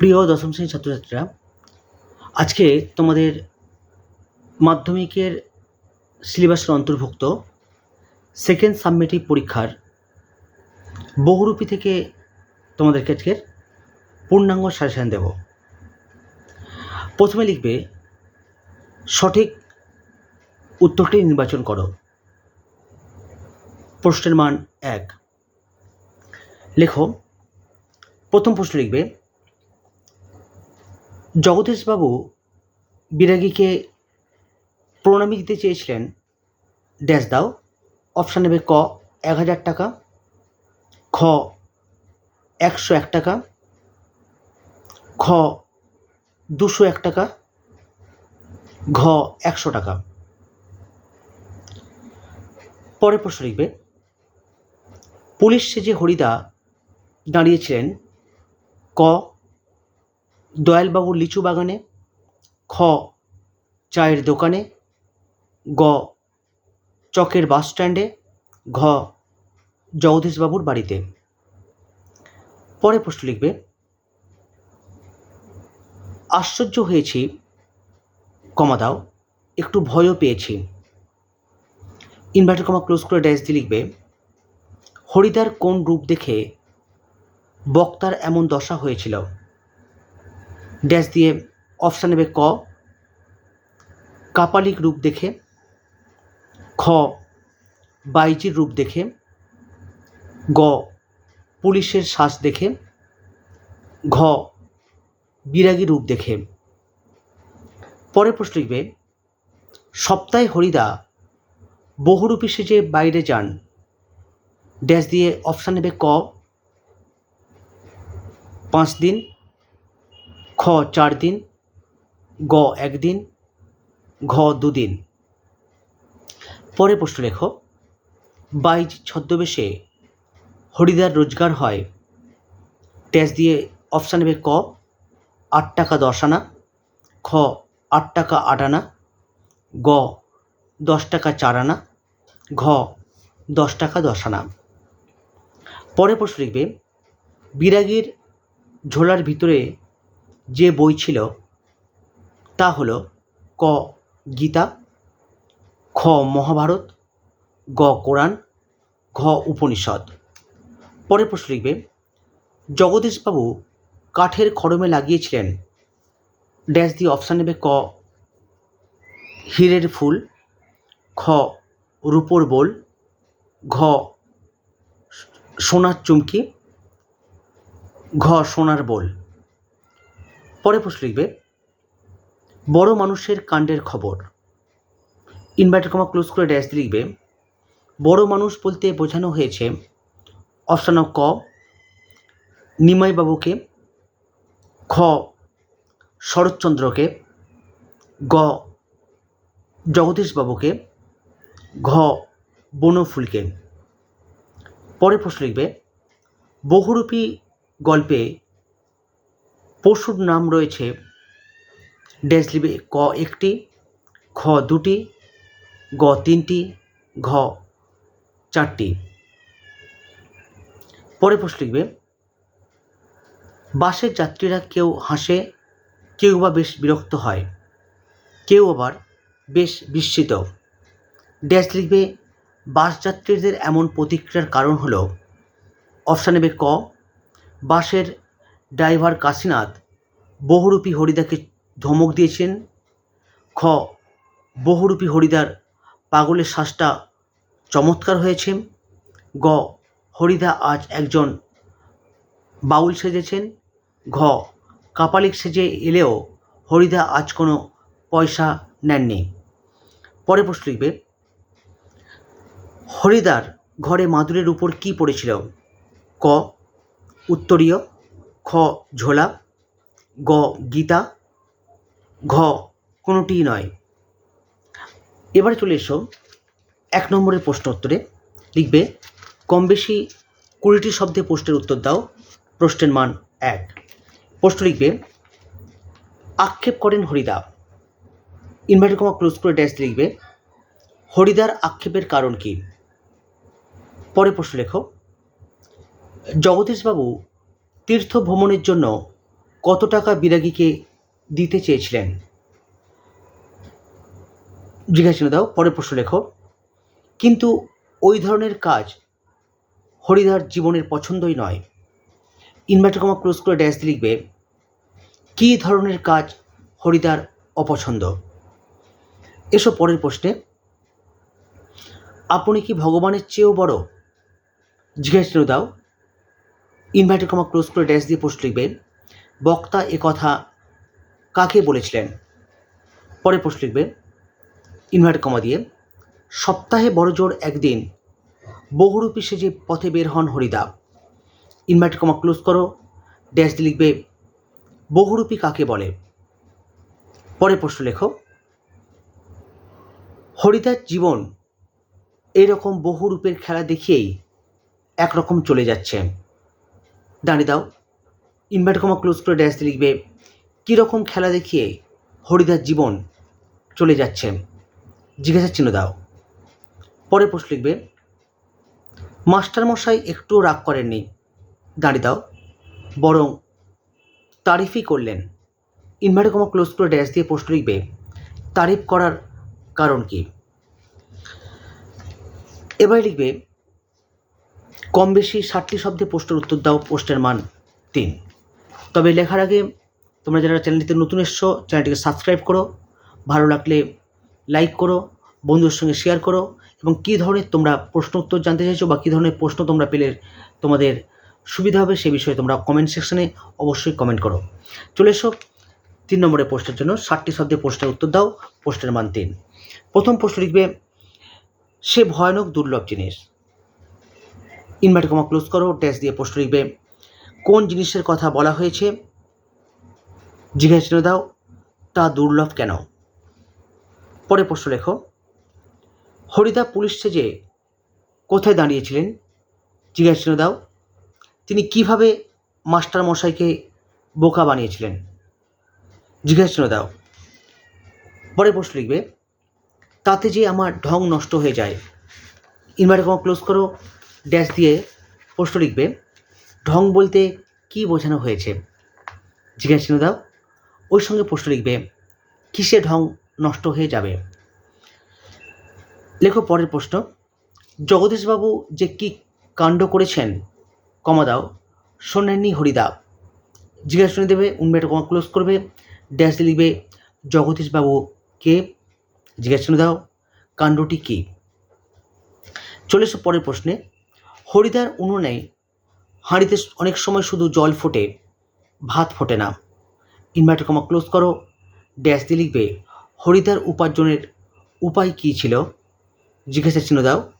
প্রিয় দশম শ্রেণির ছাত্রছাত্রীরা, আজকে তোমাদের মাধ্যমিকের সিলেবাসের অন্তর্ভুক্ত সেকেন্ড সাবমেটিভ পরীক্ষার বহুরূপী থেকে তোমাদেরকে আজকের পূর্ণাঙ্গ সাজেশন দেব। প্রথমে লিখবে, সঠিক উত্তরটি নির্বাচন করো। প্রশ্নের মান এক। লেখো, প্রথম প্রশ্ন লিখবে জগদীশবাবু বিরাগীকে প্রণামী দিতে চেয়েছিলেন। ড্যাশ দাও, অপশান নেবে ক, এক হাজার টাকা, খ, একশো এক টাকা খ দুশো এক টাকা, ঘ, একশো টাকা। পরের প্রশ্ন লিখবে, পুলিশ সেজে হরিদা দাঁড়িয়েছিলেন, ক দয়ালবাবুর লিচু বাগানে, খ, চায়ের দোকানে, গ, চকের বাস স্ট্যান্ডে, ঘ, জগদীশবাবুর বাড়িতে। পরে প্রশ্ন লিখবে, আশ্চর্য হয়েছি, কমা দাও, একটু ভয়ও পেয়েছি। ইনভার্টার কমা ক্লোজ করে ড্যাশ দিয়ে লিখবে, হরিদার কোন রূপ দেখে বক্তার এমন দশা হয়েছিল? ড্যাশ দিয়ে অপশান নেবে ক, কাপালিক রূপ দেখে, খ, বাইজির রূপ দেখে, গ, পুলিশের শ্বাস দেখে, ঘ, বিরাগী রূপ দেখে। পরের প্রশ্ন লিখবে, সপ্তাহে হরিদা বহুরূপী সেজে বাইরে যান। ড্যাশ দিয়ে অপশান নেবে ক, পাঁচ দিন খ চার দিন, গ একদিন ঘ দুদিন পরে প্রশ্ন লেখো বাইজ ছদ্মবেশে হরিদার রোজগার হয় ড্যাশ দিয়ে অপশান নেবে ক, আট টাকা দশ আনা, খ আট টাকা আট আনা, গ দশ টাকা চার আনা, ঘ দশ টাকা দশ আনা। পরে প্রশ্ন লিখবে, বিরাগীর ঝোলার ভিতরে যে বই ছিল, তা হলো ক গীতা, খ মহাভারত, গ কোরআন, ঘ উপনিষদ। পরে প্রশ্ন লিখবে, জগদীশবাবু কাঠের খড়মে লাগিয়েছিলেন, ড্যাশ দিয়ে অপশান নেবে ক, হীরের ফুল, খ রূপোর বোল, ঘ সোনার চুমকি, ঘ সোনার বোল। পরে প্রশ্ন লিখবে, বড় মানুষের কাণ্ডের খবর। ইনভার্টার কমা ক্লোজ করে ড্যাশ লিখবে, বড় মানুষ বলতে বোঝানো হয়েছে অপশান ক, নিমাইবাবুকে, খ, শরৎচন্দ্রকে, গ, জগদীশবাবুকে, ঘ, বনফুলকে। পরে প্রশ্ন লিখবে, বহুরূপী গল্পে পশুর নাম রয়েছে ড্যাশ লিখবে ক একটি, খ দুটি, গ তিনটি, ঘ চারটি। পরে প্রশ্ন লিখবে বাসের যাত্রীরা কেউ হাসে, কেউ বা বেশ বিরক্ত হয়, কেউ আবার বেশ বিস্মিত। ড্যাশ লিখবে, বাস যাত্রীদের এমন প্রতিক্রিয়ার কারণ হলো, অপশান নেবে ক, বাসের ড্রাইভার কাশীনাথ বহুরূপী হরিদাকে ধমক দিয়েছেন। খ, বহুরূপী হরিদার পাগলের শ্বাসটা চমৎকার হয়েছে। গ, হরিদা আজ একজন বাউল সেজেছেন। ঘ, কাপালিক সেজে এলেও হরিদা আজ কোনো পয়সা নেননি। পরে প্রশ্ন লিখবে, হরিদার ঘরে মাদুরের উপর কি পড়েছিল? ক, উত্তরীয় খ ঝোলা, গ গীতা, ঘ কোনোটিই নয়। এবারে চলে এসো এক নম্বরের প্রশ্ন উত্তরে লিখবে, কম বেশি কুড়িটি শব্দে প্রশ্নের উত্তর দাও, প্রশ্নের মান এক। প্রশ্ন লিখবে, আক্ষেপ করেন হরিদা ইনভার্টার কমা ক্লোজ করে ড্যাশ লিখবে, হরিদার আক্ষেপের কারণ কি? পরে প্রশ্ন লেখো, জগদীশবাবু তীর্থ ভ্রমণের জন্য কত টাকা বিরাগীকে দিতে চেয়েছিলেন? জিজ্ঞাসা দাও, পরের প্রশ্ন লেখো। কিন্তু ওই ধরনের কাজ হরিদার জীবনের পছন্দই নয়। ইনভার্টার কমা ক্লোজ করে ড্যাশ লিখবে, কী ধরনের কাজ হরিদার অপছন্দ? এসব পরের প্রশ্নে। আপনি কি ভগবানের চেয়েও বড়? জিজ্ঞাসা দাও ইনভার্টার কমা ক্লোজ করে ড্যাশ দিয়ে পোস্ট লিখবে বক্তা এ কথা কাকে বলেছিলেন? পরে প্রশ্ন লিখবে ইনভার্টার কমা দিয়ে, সপ্তাহে বড় জোর একদিন বহুরূপী সেজে পথে বের হন হরিদা। ইনভার্টার কমা ক্লোজ করো, ড্যাশ দিয়ে লিখবে বহুরূপী কাকে বলে? পরে প্রশ্ন লেখো, হরিদার জীবন এরকম বহু রূপের খেলা দেখিয়েই একরকম চলে যাচ্ছে। দাঁড়িয়ে দাও। ইনভার্ট কমা ক্লোজ করে ড্যাশ দিয়ে লিখবে, কীরকম খেলা দেখিয়ে হরিদার জীবন চলে যাচ্ছে? জিজ্ঞাসার চিহ্ন দাও। পরে প্রশ্ন লিখবে, মাস্টারমশাই একটুও রাগ করেননি। দাঁড়িয়ে দাও, বরং তারিফই করলেন। ইনভার্টার কমা ক্লোজ করে ড্যাশ দিয়ে প্রশ্ন লিখবে, তারিফ করার কারণ কি? এবারে লিখবে কম বেশি ষাটটি শব্দে পোস্টের উত্তর দাও পোস্টের মান তিন। তবে লেখার আগে তোমরা যারা চ্যানেলটিতে নতুন এসছো, চ্যানেলটিকে সাবস্ক্রাইব করো, ভালো লাগলে লাইক করো, বন্ধুদের সঙ্গে শেয়ার করো, এবং কী ধরনের তোমরা প্রশ্ন উত্তর জানতে চাইছো বা কী ধরনের প্রশ্ন তোমরা পেলে তোমাদের সুবিধা হবে সে বিষয়ে তোমরা কমেন্ট সেকশনে অবশ্যই কমেন্ট করো। চলে এসো তিন নম্বরের পোস্টের জন্য, ষাটটি শব্দে প্রশ্নের উত্তর দাও পোস্টের মান তিন। প্রথম প্রশ্ন লিখবে, সে ভয়ানক দুর্লভ জিনিস। ইনভার্টার কমা ক্লোজ করো, ড্যাশ দিয়ে প্রশ্ন লিখবে। কোন জিনিসের কথা বলা হয়েছে? জিজ্ঞাসা দাও, তা দুর্লভ কেন? পরে প্রশ্ন লেখো, হরিদা পুলিশ সেজে কোথায় দাঁড়িয়েছিলেন? জিজ্ঞাসা দাও, তিনি কীভাবে মাস্টার মশাইকে বোকা বানিয়েছিলেন? জিজ্ঞাসা দাও, পরে প্রশ্ন লিখবে, তাতে যে আমার ঢং নষ্ট হয়ে যায়। ইনভার্টার কমা ক্লোজ করো ড্যাশ দিয়ে প্রশ্ন লিখবে, ঢং বলতে কি বোঝানো হয়েছে? জিজ্ঞাসা চিহ্ন দাও। ওই সঙ্গে প্রশ্ন লিখবে, কিসে ঢং নষ্ট হয়ে যাবে? লেখো পরের প্রশ্ন, জগদীশবাবু যে কি কাণ্ড করেছেন? কমা দাও। শোনেননি হরিদা। জিজ্ঞাসা শুনে দেবে উনবেটা কমা ক্লোজ করবে। ড্যাশ লিখবে, জগদীশবাবু কে? জিজ্ঞাসা শুনে দাও, কাণ্ডটি কী? চলে এসো পরের প্রশ্নে। হরিদার উনুনে হাঁড়িতে অনেক সময় শুধু জল ফোটে, ভাত ফোটে না। ইনভার্টার কমা ক্লোজ করো ড্যাশ দিয়ে লিখবে, হরিদার উপার্জনের উপায় কী ছিল? জিজ্ঞাসা চিহ্ন দাও।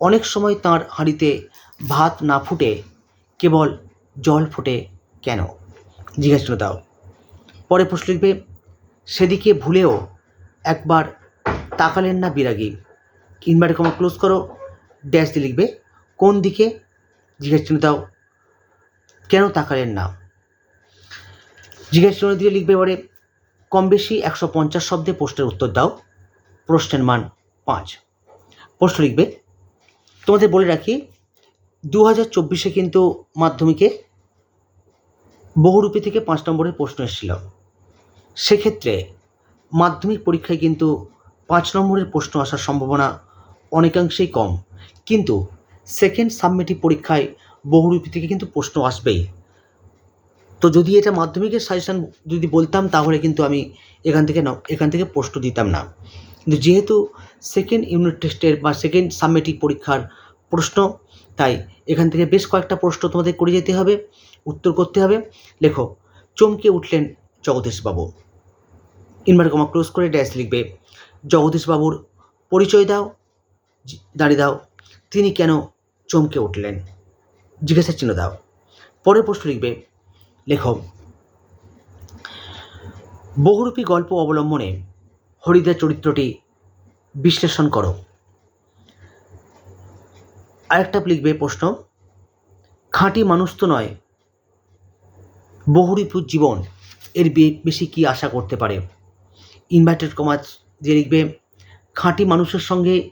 অনেক সময় তার হাঁড়িতে ভাত না ফুটে, কেবল জল ফোটে কেন? জিজ্ঞাসা চিহ্ন দাও। পরে প্রশ্ন লিখবে, সেদিকে ভুলেও একবার তাকালেন না বিরাগী। ইনভার্টার কমা ক্লোজ করো ড্যাশ দিয়ে লিখবে কোন দিকে? জিজ্ঞাসা চিহ্ন দাও, কেন তাকালেন না? জিজ্ঞাসা চিহ্ন দিয়ে লিখবে এবারে, কম বেশি একশো পঞ্চাশ শব্দে প্রশ্নের উত্তর দাও, প্রশ্নের মান পাঁচ। প্রশ্ন লিখবে, তোমাদের বলে রাখি দু হাজার চব্বিশে কিন্তু মাধ্যমিকে বহুরূপী থেকে পাঁচ নম্বরের প্রশ্ন এসেছিল। সেক্ষেত্রে মাধ্যমিক পরীক্ষায় কিন্তু পাঁচ নম্বরের প্রশ্ন আসার সম্ভাবনা অনেকাংশেই কম। কিন্তু সেকেন্ড সাবমিটিভ পরীক্ষায় বহুরূপী থেকে কিন্তু প্রশ্ন আসবেই। তো যদি এটা মাধ্যমিকের সাজেশান যদি বলতাম, তাহলে কিন্তু আমি এখান থেকে এখান থেকে প্রশ্ন দিতাম না। কিন্তু যেহেতু সেকেন্ড ইউনিট টেস্টের বা সেকেন্ড সাবমিটিভ পরীক্ষার প্রশ্ন, তাই এখান থেকে বেশ কয়েকটা প্রশ্ন তোমাদের করে যেতে হবে, উত্তর করতে হবে। লেখো, চমকে উঠলেন জগদীশবাবু। ইনভার্টার কমা ক্লোজ করে ড্যাশ লিখবে, জগদীশবাবুর পরিচয় দাও দাঁড়িয়ে দাও। তিনি কেন চমকে উঠলেন। জিজ্ঞাসা চিহ্ন দাও। পরের প্রশ্ন লিখবে, লেখক, বহুরূপী গল্প অবলম্বনে হরিদার চরিত্রটি বিশ্লেষণ করো। আরেকটা লিখবে প্রশ্ন, খাঁটি মানুষ তো নয়, বহুরূপী জীবন, এর বেশি কি আশা করতে পারে? ইনভার্টেড কমাজ দিয়ে লিখবে, খাঁটি মানুষের সঙ্গে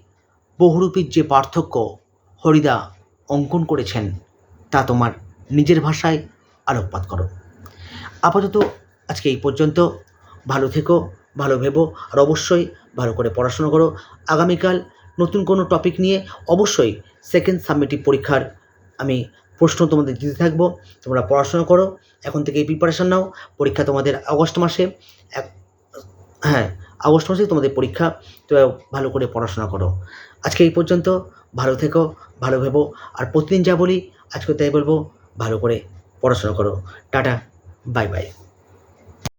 বহুরূপীর যে পার্থক্য হরিদা অঙ্কন করেছেন। তা তোমার নিজের ভাষায় আলোকপাত করো। আপাতত আজকে এই পর্যন্ত। ভালো থেকো, ভালো ভেবো, আর অবশ্যই ভালো করে পড়াশোনা করো। আগামীকাল নতুন কোনো টপিক নিয়ে অবশ্যই সেকেন্ড সাবমিটিভ পরীক্ষার আমি প্রশ্ন তোমাদের দিতে থাকব। তোমরা পড়াশোনা করো, এখন থেকে এই প্রিপারেশান নাও। পরীক্ষা তোমাদের আগস্ট মাসে। এক হ্যাঁ আগস্ট মাসে তোমাদের পরীক্ষা। তো ভালো করে পড়াশোনা করো। আজকে এই পর্যন্ত। ভালো থেকো, ভালো ভেবো, আর প্রতিদিন যা বলি, আজকে তাই বলব, ভালো করে পড়াশোনা করো। টাটা, বাই বাই।